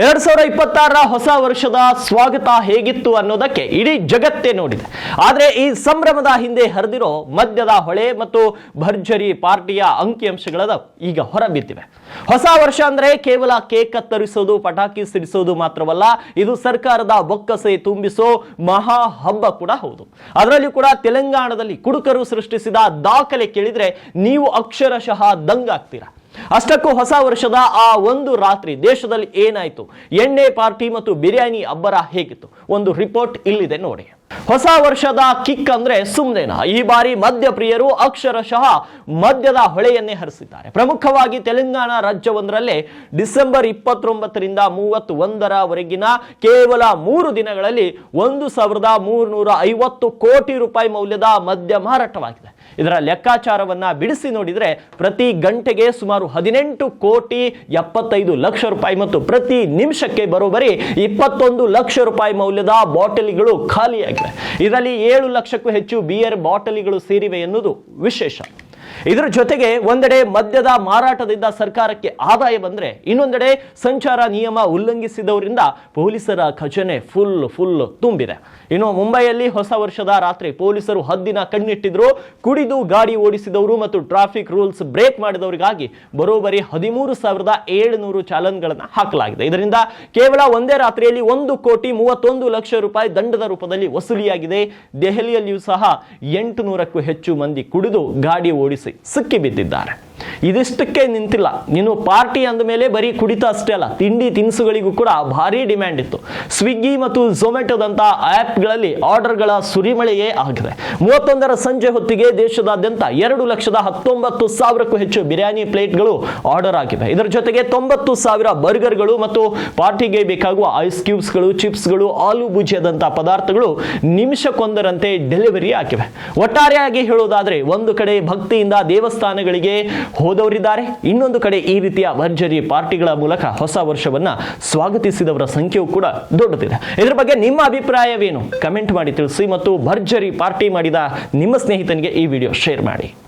ಎರಡ್ ಸಾವಿರದ ಇಪ್ಪತ್ತಾರರ ಹೊಸ ವರ್ಷದ ಸ್ವಾಗತ ಹೇಗಿತ್ತು ಅನ್ನೋದಕ್ಕೆ ಇಡೀ ಜಗತ್ತೇ ನೋಡಿದೆ. ಆದ್ರೆ ಈ ಸಂಭ್ರಮದ ಹಿಂದೆ ಹರಿದಿರೋ ಮದ್ಯದ ಹೊಳೆ ಮತ್ತು ಭರ್ಜರಿ ಪಾರ್ಟಿಯ ಅಂಕಿಅಂಶಗಳದ ಈಗ ಹೊರಬಿದ್ದಿವೆ. ಹೊಸ ವರ್ಷ ಅಂದ್ರೆ ಕೇವಲ ಕೇಕ್ ಕತ್ತರಿಸೋದು, ಪಟಾಕಿ ಸಿಡಿಸೋದು ಮಾತ್ರವಲ್ಲ, ಇದು ಸರ್ಕಾರದ ಬೊಕ್ಕಸೆ ತುಂಬಿಸೋ ಮಹಾ ಹಬ್ಬ ಕೂಡ ಹೌದು. ಅದರಲ್ಲಿ ಕೂಡ ತೆಲಂಗಾಣದಲ್ಲಿ ಕುಡುಕರು ಸೃಷ್ಟಿಸಿದ ದಾಖಲೆ ಕೇಳಿದ್ರೆ ನೀವು ಅಕ್ಷರಶಃ ದಂಗಾಗ್ತೀರಾ. ಅಷ್ಟಕ್ಕೂ ಹೊಸ ವರ್ಷದ ಆ ಒಂದು ರಾತ್ರಿ ದೇಶದಲ್ಲಿ ಏನಾಯ್ತು? ಎಣ್ಣೆ, ಪಾರ್ಟಿ ಮತ್ತು ಬಿರಿಯಾನಿ ಅಬ್ಬರ ಹೇಗಿತ್ತು? ಒಂದು ರಿಪೋರ್ಟ್ ಇಲ್ಲಿದೆ ನೋಡಿ. ಹೊಸ ವರ್ಷದ ಕಿಕ್ ಅಂದ್ರೆ ಸುಮ್ಮನೆನಾ ಈ ಬಾರಿ ಮದ್ಯ ಪ್ರಿಯರು ಅಕ್ಷರಶಃ ಮದ್ಯದ ಹೊಳೆಯನ್ನೇ ಹರಿಸಿದ್ದಾರೆ. ಪ್ರಮುಖವಾಗಿ ತೆಲಂಗಾಣ ರಾಜ್ಯವೊಂದರಲ್ಲೇ ಡಿಸೆಂಬರ್ ಇಪ್ಪತ್ತೊಂಬತ್ತರಿಂದ ಮೂವತ್ತು ಒಂದರವರೆಗಿನ ಕೇವಲ ಮೂರು ದಿನಗಳಲ್ಲಿ ಒಂದು ಸಾವಿರದ ಮೂರ್ನೂರ ಐವತ್ತು ಕೋಟಿ ರೂಪಾಯಿ ಮೌಲ್ಯದ ಮದ್ಯ ಮಾರಾಟವಾಗಿದೆ. ಇದರ ಲೆಕ್ಕಾಚಾರವನ್ನ ಬಿಡಿಸಿ ನೋಡಿದ್ರೆ ಪ್ರತಿ ಗಂಟೆಗೆ ಸುಮಾರು ಹದಿನೆಂಟು ಕೋಟಿ ಎಪ್ಪತ್ತೈದು ಲಕ್ಷ ರೂಪಾಯಿ ಮತ್ತು ಪ್ರತಿ ನಿಮಿಷಕ್ಕೆ ಬರೋಬರಿ ಇಪ್ಪತ್ತೊಂದು ಲಕ್ಷ ರೂಪಾಯಿ ಮೌಲ್ಯದ ಬಾಟಲಿಗಳು ಖಾಲಿಯಾಗಿವೆ ಇದರಲ್ಲಿ ಏಳು ಲಕ್ಷಕ್ಕೂ ಹೆಚ್ಚು ಬಿಯರ್ ಬಾಟಲಿಗಳು ಸೇರಿವೆ ಎನ್ನುವುದು ವಿಶೇಷ. ಇದರ ಜೊತೆಗೆ ಒಂದೆಡೆ ಮದ್ಯದ ಮಾರಾಟದಿಂದ ಸರ್ಕಾರಕ್ಕೆ ಆದಾಯ ಬಂದ್ರೆ ಇನ್ನೊಂದೆಡೆ ಸಂಚಾರ ನಿಯಮ ಉಲ್ಲಂಘಿಸಿದವರಿಂದ ಪೊಲೀಸರ ಖಜನೆ ಫುಲ್ ಫುಲ್ ತುಂಬಿದೆ. ಇನ್ನು ಮುಂಬೈಯಲ್ಲಿ ಹೊಸ ವರ್ಷದ ರಾತ್ರಿ ಪೊಲೀಸರು ಹದ್ದಿನ ಕಣ್ಣಿಟ್ಟಿದ್ರು. ಕುಡಿದು ಗಾಡಿ ಓಡಿಸಿದವರು ಮತ್ತು ಟ್ರಾಫಿಕ್ ರೂಲ್ಸ್ ಬ್ರೇಕ್ ಮಾಡಿದವರಿಗಾಗಿ ಬರೋಬ್ಬರಿ ಹದಿಮೂರು ಸಾವಿರದ ಏಳುನೂರು ಚಾಲನ್ಗಳನ್ನು ಹಾಕಲಾಗಿದೆ. ಇದರಿಂದ ಕೇವಲ ಒಂದೇ ರಾತ್ರಿಯಲ್ಲಿ ಒಂದು ಕೋಟಿ ಮೂವತ್ತೊಂದು ಲಕ್ಷ ರೂಪಾಯಿ ದಂಡದ ರೂಪದಲ್ಲಿ ವಸೂಲಿಯಾಗಿದೆ. ದೆಹಲಿಯಲ್ಲಿಯೂ ಸಹ ಎಂಟು ನೂರಕ್ಕೂ ಹೆಚ್ಚು ಮಂದಿ ಕುಡಿದು ಗಾಡಿ ಓಡಿಸಿ ಸಿಕ್ಕಿ ಬಿದ್ದಿದ್ದಾರೆ. ಇದಿಷ್ಟಕ್ಕೆ ನಿಂತಿಲ್ಲ. ನೀನು ಪಾರ್ಟಿ ಅಂದ ಮೇಲೆ ಬರೀ ಕುಡಿತ ಅಷ್ಟೇ ಅಲ್ಲ, ತಿಂಡಿ ತಿನಿಸುಗಳಿಗೂ ಕೂಡ ಭಾರಿ ಡಿಮ್ಯಾಂಡ್ ಇತ್ತು. ಸ್ವಿಗ್ಗಿ ಮತ್ತು ಝೊಮ್ಯಾಟೊದಂತಹ ಆ್ಯಪ್ಗಳಲ್ಲಿ ಆರ್ಡರ್ಗಳ ಸುರಿಮಳೆಯೇ ಆಗಿದೆ. ಮೂವತ್ತೊಂದರ ಸಂಜೆ ಹೊತ್ತಿಗೆ ದೇಶದಾದ್ಯಂತ ಎರಡು ಲಕ್ಷದ ಹತ್ತೊಂಬತ್ತು ಸಾವಿರಕ್ಕೂ ಹೆಚ್ಚು ಬಿರಿಯಾನಿ ಪ್ಲೇಟ್ಗಳು ಆರ್ಡರ್ ಆಗಿವೆ. ಇದರ ಜೊತೆಗೆ ತೊಂಬತ್ತು ಸಾವಿರ ಬರ್ಗರ್ಗಳು ಮತ್ತು ಪಾರ್ಟಿಗೆ ಬೇಕಾಗುವ ಐಸ್ ಕ್ಯೂಬ್ಸ್ಗಳು, ಚಿಪ್ಸ್ಗಳು, ಆಲೂ ಭುಜಿಯಾದಂಥ ಪದಾರ್ಥಗಳು ನಿಮಿಷಕ್ಕೊಂದರಂತೆ ಡೆಲಿವರಿ ಆಗಿವೆ. ಒಟ್ಟಾರೆಯಾಗಿ ಹೇಳೋದಾದ್ರೆ, ಒಂದು ಕಡೆ ಭಕ್ತಿಯಿಂದ ದೇವಸ್ಥಾನಗಳಿಗೆ ಹೋದವರಿದ್ದಾರೆ. ಇನ್ನೊಂದು ಕಡೆ ಈ ರೀತಿಯ ಭರ್ಜರಿ ಪಾರ್ಟಿಗಳ ಮೂಲಕ ಹೊಸ ವರ್ಷವನ್ನ ಸ್ವಾಗತಿಸಿದವರ ಸಂಖ್ಯೆಯೂ ಕೂಡ ದೊಡ್ಡದಿದೆ. ಇದರ ಬಗ್ಗೆ ನಿಮ್ಮ ಅಭಿಪ್ರಾಯವೇನು? ಕಮೆಂಟ್ ಮಾಡಿ ತಿಳಿಸಿ ಮತ್ತು ಭರ್ಜರಿ ಪಾರ್ಟಿ ಮಾಡಿದ ನಿಮ್ಮ ಸ್ನೇಹಿತನಿಗೆ ಈ ವಿಡಿಯೋ ಶೇರ್ ಮಾಡಿ.